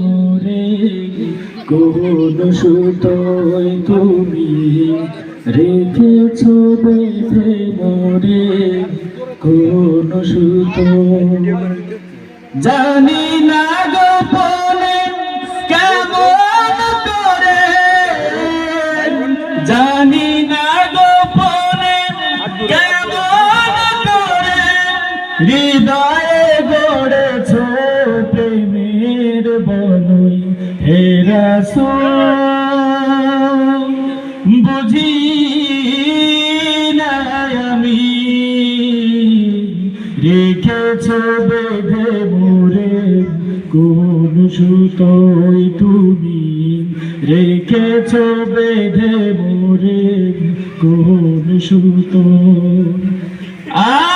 মোরে কোন সুতোয় তুমি রেখেছ বেঁধে মোরে কোন সুতো জানি না গোপনে কেমন করে, জানি না গোপনে কেমন করে, হৃদয়ে গড়েছ রাসূল, বুঝি আমি। রেখেছ বেঁধে মোরে, কোন সুতোয় তুমি। রেখেছ বেঁধে মোরে, কোন সুতো আ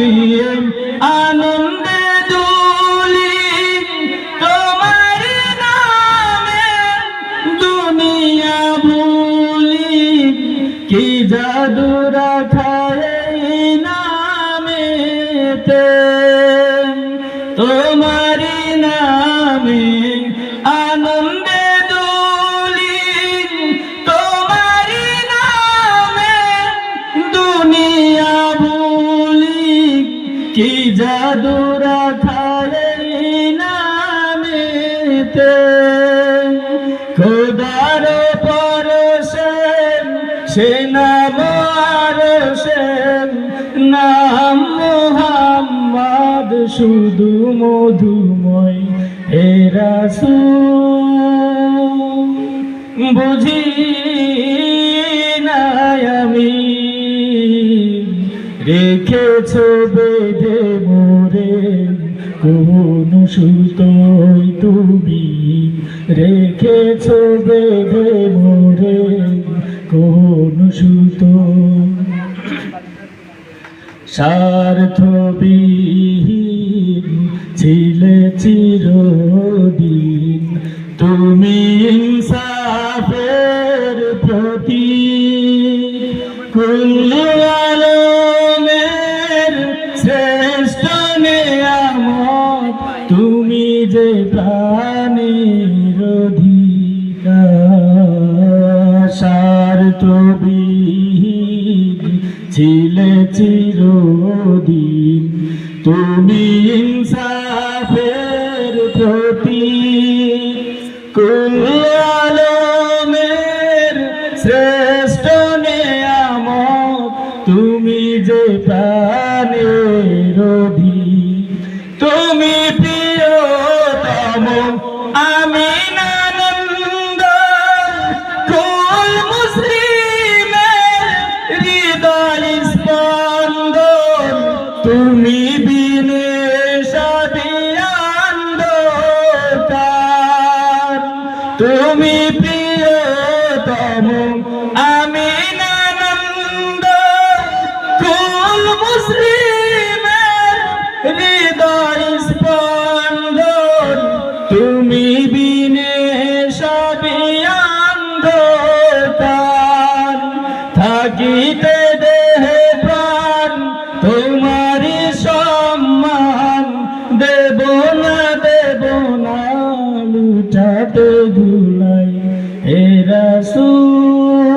নামে আনন্দে দুলি তোমার নামে দুনিয়া ভুলি। কি জাদু রাখায় নামেতে? কি জাদু রাখার নামেতে? খোদার পরশে, সে নাম আরশে নাম মোহাম্মদ, শুধু মধুময় হে রাসূল। বুঝি রেখেছ বেদে মোরে। কোন সুতোয় তুমি রেখেছ বেঁধে মোরে। কোন সুতো স্বার্থবিহীন ছিলে চিরদিন। তুমি যে প্রাণীর স্বার্থবিহীন ছিলে চিরদিন। তুমি ইনসাফের প্রতি কুল শ্রেষ্ঠ নেয়ামত। তুমি যে প্রাণের অধিক তুমি প্রিয়তম, আমি আনন্দ কুল মুসলিমের হৃদয় স্পন্দন। তুমি বিনে সবই অন্ধকার। থাকিতে দেহে প্রাণ তোমারি সম্মান। দেব না দেব না, লুটাতে রাসূল,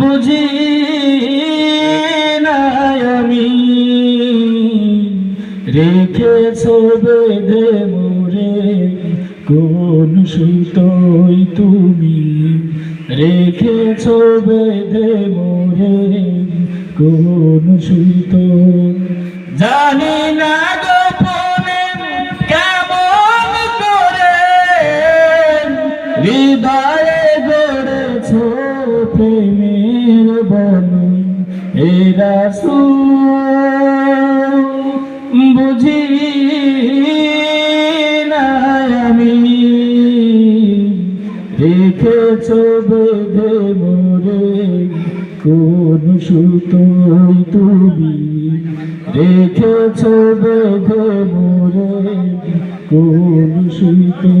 বুঝি আমি। রেখেছ বেঁধে মোরে, কোন সুতোয় তুমি। রেখেছ বেঁধে মোরে, কোন সুতো জানি না প্রেমের বন এরা বুঝি আমি? রেখেছ বেঁধে মোরে, কোন সুতোয় তুমি? রেখেছ বেঁধে মোরে, কোন শীতে